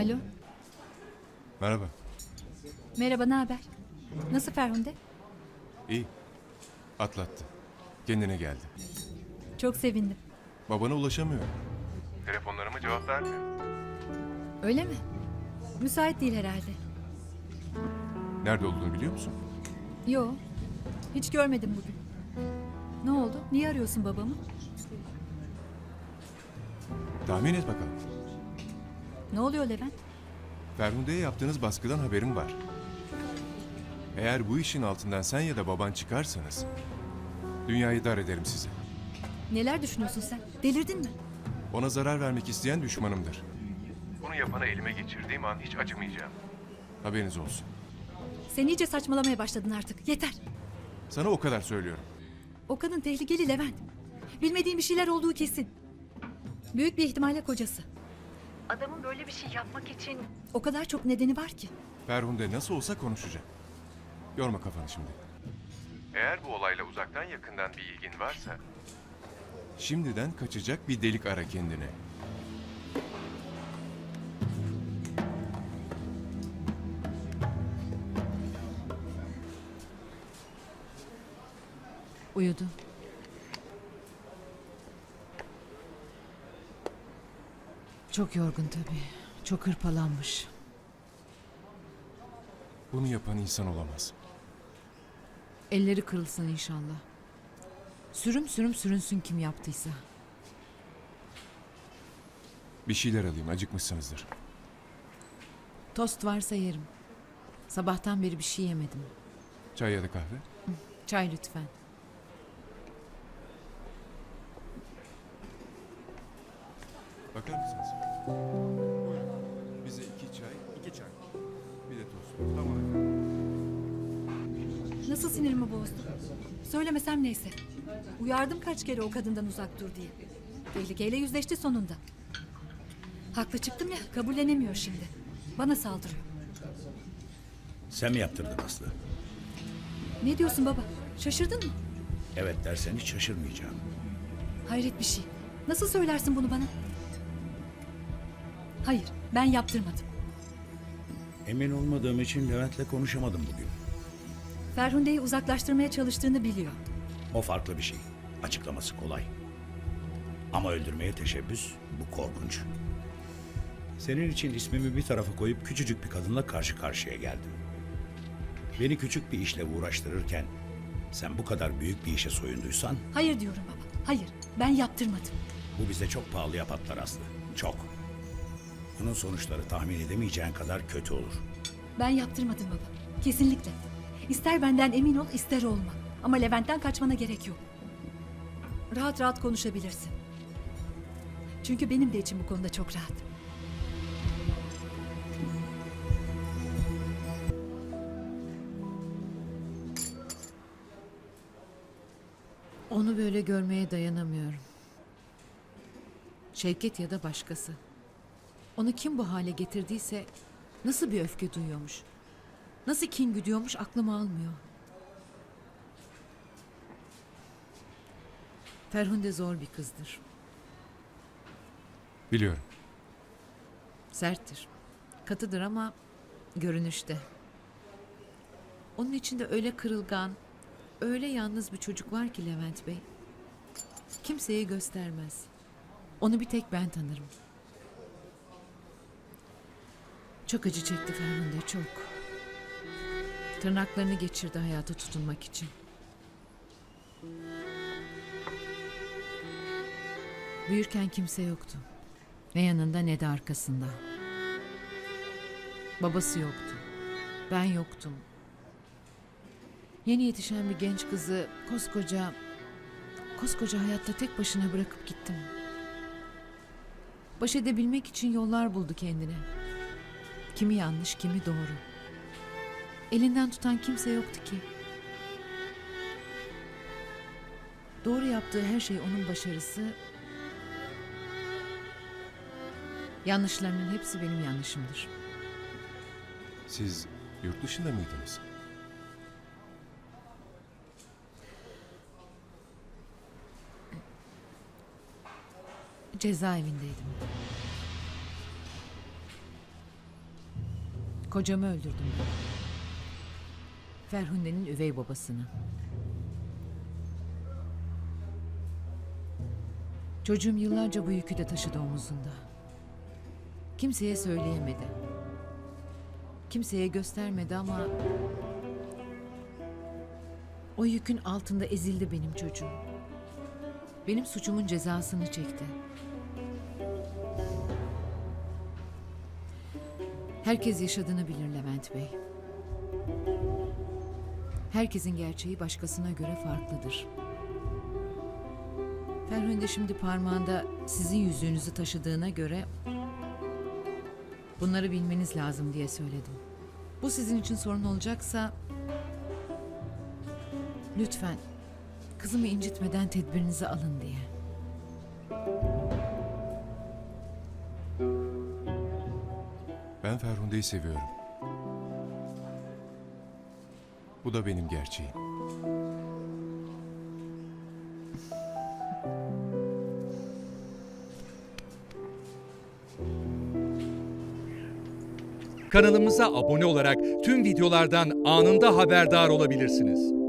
Alo. Merhaba. Merhaba, ne haber? Nasıl Ferhunde? İyi. Atlattı. Kendine geldi. Çok sevindim. Babana ulaşamıyor. Telefonlarıma cevap vermiyor. Öyle mi? Müsait değil herhalde. Nerede olduğunu biliyor musun? Yo. Hiç görmedim bugün. Ne oldu? Niye arıyorsun babamı? Tahmin et bakalım. Ne oluyor Levent? Ferhunde'ye yaptığınız baskıdan haberim var. Eğer bu işin altından sen ya da baban çıkarsanız... ...dünyayı dar ederim size. Neler düşünüyorsun sen? Delirdin mi? Ona zarar vermek isteyen düşmanımdır. Bunu yapana elime geçirdiğim an hiç acımayacağım. Haberiniz olsun. Sen iyice saçmalamaya başladın artık. Yeter. Sana o kadar söylüyorum. O kadın tehlikeli Levent. Bilmediğin bir şeyler olduğu kesin. Büyük bir ihtimalle kocası. Adamın böyle bir şey yapmak için... O kadar çok nedeni var ki. Ferhunde nasıl olsa konuşacak. Yorma kafanı şimdi. Eğer bu olayla uzaktan yakından bir ilgin varsa... Şimdiden kaçacak bir delik ara kendine. Uyudu. Çok yorgun tabii. Çok hırpalanmış. Bunu yapan insan olamaz. Elleri kırılsın inşallah. Sürüm sürüm sürünsün kim yaptıysa. Bir şeyler alayım, acıkmışsınızdır. Tost varsa yerim. Sabahtan beri bir şey yemedim. Çay ya da kahve? Çay lütfen. Bakar mısınız? Buyurun. Bize iki çay. İki çay. Bir de tost. Tamam efendim. Nasıl sinirimi bozdu? Söylemesem neyse. Uyardım kaç kere o kadından uzak dur diye. Tehlikeyle yüzleşti sonunda. Haklı çıktım ya kabullenemiyor şimdi. Bana saldırıyor. Sen mi yaptırdın Aslı? Ne diyorsun baba? Şaşırdın mı? Evet dersen hiç şaşırmayacağım. Hayret bir şey. Nasıl söylersin bunu bana? Hayır, ben yaptırmadım. Emin olmadığım için Levent'le konuşamadım bugün. Ferhunde'yi uzaklaştırmaya çalıştığını biliyor. O farklı bir şey. Açıklaması kolay. Ama öldürmeye teşebbüs bu korkunç. Senin için ismimi bir tarafa koyup küçücük bir kadınla karşı karşıya geldim. Beni küçük bir işle uğraştırırken sen bu kadar büyük bir işe soyunduysan Hayır diyorum baba. Hayır, ben yaptırmadım. bu bize çok pahalıya patlar Aslı. Çok. Bunun sonuçları tahmin edemeyeceğin kadar kötü olur. Ben yaptırmadım baba. Kesinlikle. İster benden emin ol, ister olma. Ama Levent'ten kaçmana gerek yok. Rahat rahat konuşabilirsin. Çünkü benim de içim bu konuda çok rahat. Onu böyle görmeye dayanamıyorum. Şevket ya da başkası. Onu kim bu hale getirdiyse nasıl bir öfke duyuyormuş? Nasıl kin güdüyormuş aklım almıyor. Ferhunde zor bir kızdır. Biliyorum. Serttir. Katıdır ama görünüşte. Onun içinde öyle kırılgan, öyle yalnız bir çocuk var ki Levent Bey. Kimseye göstermez. Onu bir tek ben tanırım. Çok acı çekti Ferhunde çok. Tırnaklarını geçirdi hayata tutunmak için. Büyürken kimse yoktu. Ne yanında ne de arkasında. Babası yoktu. Ben yoktum. Yeni yetişen bir genç kızı koskoca koskoca hayatta tek başına bırakıp gittim. Baş edebilmek için yollar buldu kendine. Kimi yanlış, kimi doğru. Elinden tutan kimse yoktu ki. Doğru yaptığı her şey onun başarısı. Yanlışlarının hepsi benim yanlışımdır. Siz yurt dışında mıydınız? Cezaevindeydim. Kocamı öldürdüm. Ferhunde'nin üvey babasını. Çocuğum yıllarca bu yükü de taşıdı omuzunda. Kimseye söyleyemedi. Kimseye göstermedi ama... O yükün altında ezildi benim çocuğum. Benim suçumun cezasını çekti. Herkes yaşadığını bilir Levent Bey. Herkesin gerçeği başkasına göre farklıdır. Ferhunde şimdi parmağında sizin yüzüğünüzü taşıdığına göre bunları bilmeniz lazım diye söyledim. Bu sizin için sorun olacaksa lütfen kızımı incitmeden tedbirinizi alın diye. Ben Ferhunde'yi seviyorum. Bu da benim gerçeğim. Kanalımıza abone olarak tüm videolardan anında haberdar olabilirsiniz.